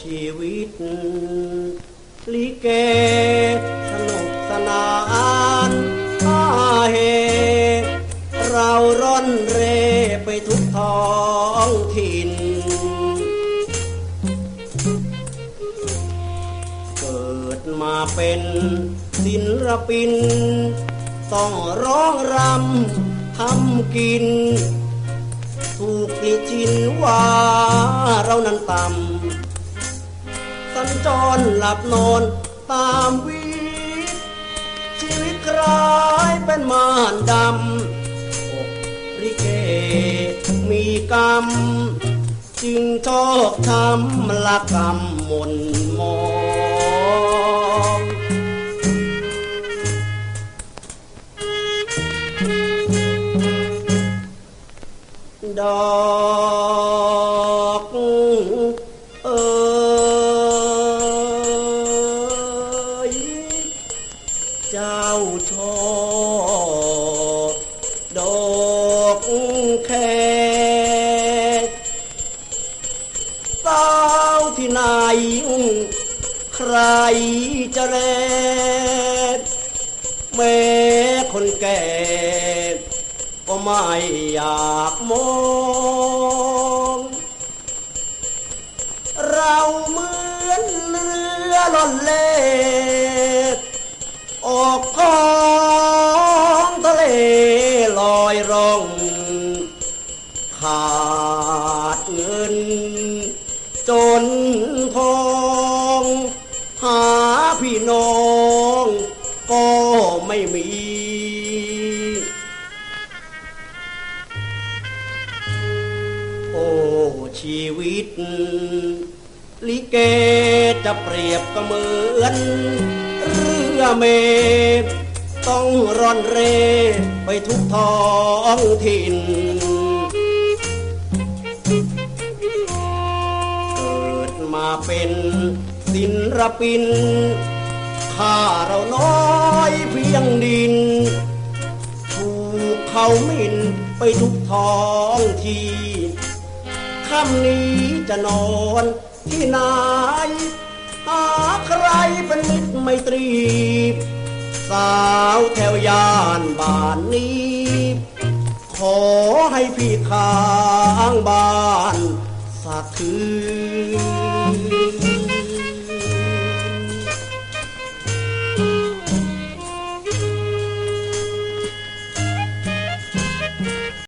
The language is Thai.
ชีวิต ลิเกสนุกสนานอาเฮ เราร่อนเร่ไปทุกท้องถิ่น เกิดมาเป็นศิลปิน ต้องร้องรำทำกิน ถูกลิชินว่าเรานั้นต่ำ สัญจรหลับนอนตามวิถชีวิตคล้ายเป็นม่ารดำอกริเกมีกรรม จึงชอกช้ำละกรรมหมนมองดอก เจ้าชอบดอกแคสาวที่ไหน ใครจะแลแม้คนแก่ก็ไม่อยากมอง เราเหมือนเรือล่อนเล อยร่อง ขาดเงิน จนทองหาพี่น้องก็ไม่มีโอ้ชีวิต ลิเกจะเปรียบก็เหมือนเรือเมฆ ต้องร่อนเร่ไปทุกท้องถิ่น เกิดมาเป็นศิลปิน ข้าเราน้อยเพียงดิน ถูกเขาหมิ่นไปทุกท้องทีค่ำนี้จะนอนที่ไหนหาใครเป็นมิตรไมตรี สาวแถวย่านบ้านนี้ ขอให้พี่ข้างบ้านสักคืน